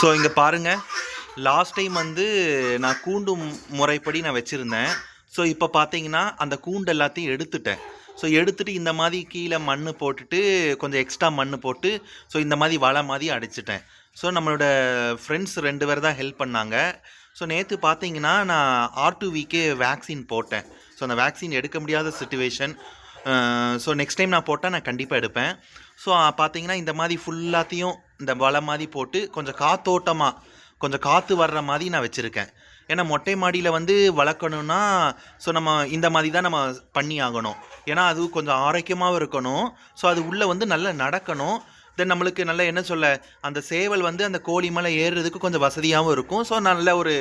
So இங்கே பாருங்கள் last time வந்து நான் கூண்டு முறைப்படி நான் வச்சுருந்தேன். ஸோ இப்போ பார்த்தீங்கன்னா அந்த கூண்டு எல்லாத்தையும் எடுத்துட்டேன். ஸோ எடுத்துகிட்டு இந்த மாதிரி கீழே மண் போட்டுட்டு கொஞ்சம் எக்ஸ்ட்ரா மண் போட்டு ஸோ இந்த மாதிரி வலை மாதிரி அடிச்சிட்டேன். ஸோ நம்மளோட ஃப்ரெண்ட்ஸ் ரெண்டு பேர் தான் ஹெல்ப் பண்ணாங்க. ஸோ நேற்று பார்த்தீங்கன்னா நான் ஆர் வேக்சின் போட்டேன். ஸோ அந்த வேக்சின் எடுக்க முடியாத சுச்சுவேஷன் ஸோ நெக்ஸ்ட் டைம் நான் போட்டால் நான் கண்டிப்பாக எடுப்பேன். ஸோ பார்த்தீங்கன்னா இந்த மாதிரி ஃபுல்லாத்தையும் இந்த வலை மாதிரி போட்டு கொஞ்சம் காத்தோட்டமாக கொஞ்சம் காற்று வர்ற மாதிரி நான் வச்சுருக்கேன். ஏன்னா மொட்டை மாடியில் வந்து வளர்க்கணுன்னா ஸோ நம்ம இந்த மாதிரி தான் நம்ம பண்ணி ஆகணும். ஏன்னா அது கொஞ்சம் ஆரோக்கியமாகவும் இருக்கணும். ஸோ அது உள்ளே வந்து நல்லா நடக்கணும். தென் நம்மளுக்கு நல்ல என்ன சொல்ல அந்த சேவல் வந்து அந்த கோழி மேலே ஏறுறதுக்கு கொஞ்சம் வசதியாகவும் இருக்கும். ஸோ நல்ல ஒரு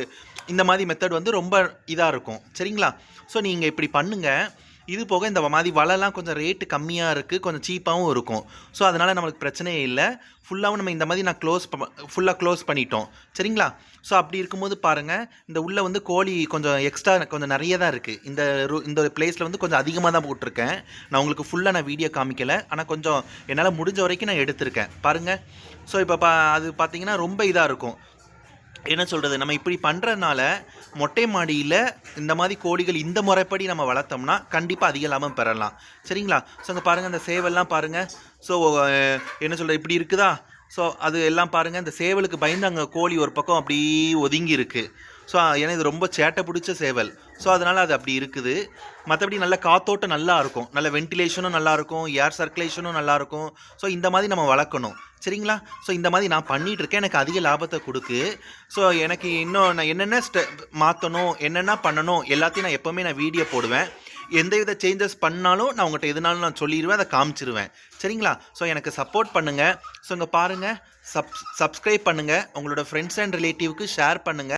இந்த மாதிரி மெத்தட் வந்து ரொம்ப இதாக இருக்கும். சரிங்களா? ஸோ நீங்கள் இப்படி பண்ணுங்கள் இது போக இந்த மாதிரி வலைலாம் கொஞ்சம் ரேட்டு கம்மியாக இருக்குது கொஞ்சம் சீப்பாகவும் இருக்கும். ஸோ அதனால் நம்மளுக்கு பிரச்சனையே இல்லை. ஃபுல்லாகவும் நம்ம இந்த மாதிரி நான் க்ளோஸ் ஃபுல்லாக க்ளோஸ் பண்ணிட்டோம். சரிங்களா? ஸோ அப்படி இருக்கும்போது பாருங்கள் இந்த உள்ளே வந்து கோழி கொஞ்சம் எக்ஸ்ட்ரா கொஞ்சம் நிறைய தான் இருக்குது இந்த ரூ இந்த பிளேஸில் வந்து கொஞ்சம் அதிகமாக தான் போட்டிருக்கேன். நான் உங்களுக்கு ஃபுல்லாக நான் வீடியோ காமிக்கலை. ஆனால் கொஞ்சம் என்னால் முடிஞ்ச வரைக்கும் நான் எடுத்திருக்கேன். பாருங்கள் ஸோ இப்போ பா அது பார்த்தீங்கன்னா ரொம்ப இதாக இருக்கும். என்ன சொல்கிறது நம்ம இப்படி பண்ணுறதுனால மொட்டை மாடியில் இந்த மாதிரி கோழிகள் இந்த முறைப்படி நம்ம வளர்த்தோம்னா கண்டிப்பாக அதிக லாபம் பெறலாம். சரிங்களா? ஸோ அங்கே பாருங்கள் அந்த சேவல்லாம் பாருங்கள் ஸோ என்ன சொல்கிறது இப்படி இருக்குதா? ஸோ அது எல்லாம் பாருங்கள் இந்த சேவலுக்கு பயந்து அங்கே கோழி ஒரு பக்கம் அப்படி ஒதுங்கி இருக்குது ஸோ ஏன்னா இது ரொம்ப சேட்டை பிடிச்ச சேவல். ஸோ அதனால் அது அப்படி இருக்குது. மற்றபடி நல்ல காத்தோட்டம் நல்லா இருக்கும். நல்ல வென்டிலேஷனும் நல்லாயிருக்கும் ஏர் சர்க்குலேஷனும் நல்லாயிருக்கும் ஸோ இந்த மாதிரி நம்ம வளர்க்கணும். சரிங்களா? ஸோ இந்த மாதிரி நான் பண்ணிகிட்ருக்கேன் இருக்கேன். எனக்கு அதிக லாபத்தை கொடுக்கு. ஸோ எனக்கு இன்னும் நான் என்னென்ன ஸ்டெ மாற்றணும் என்னென்ன பண்ணணும்? எல்லாத்தையும் நான் எப்போவுமே நான் வீடியோ போடுவேன். எந்த வித சேஞ்சஸ் பண்ணாலும் நான் உங்கள்கிட்ட எதுனாலும் நான் சொல்லிடுவேன் அதை காமிச்சிருவேன். சரிங்களா? ஸோ எனக்கு சப்போர்ட் பண்ணுங்கள் ஸோ இங்கே பாருங்கள் சப் சப்ஸ்கிரைப் பண்ணுங்கள் உங்களோட ஃப்ரெண்ட்ஸ் அண்ட் ரிலேட்டிவ்க்கு ஷேர் பண்ணுங்கள்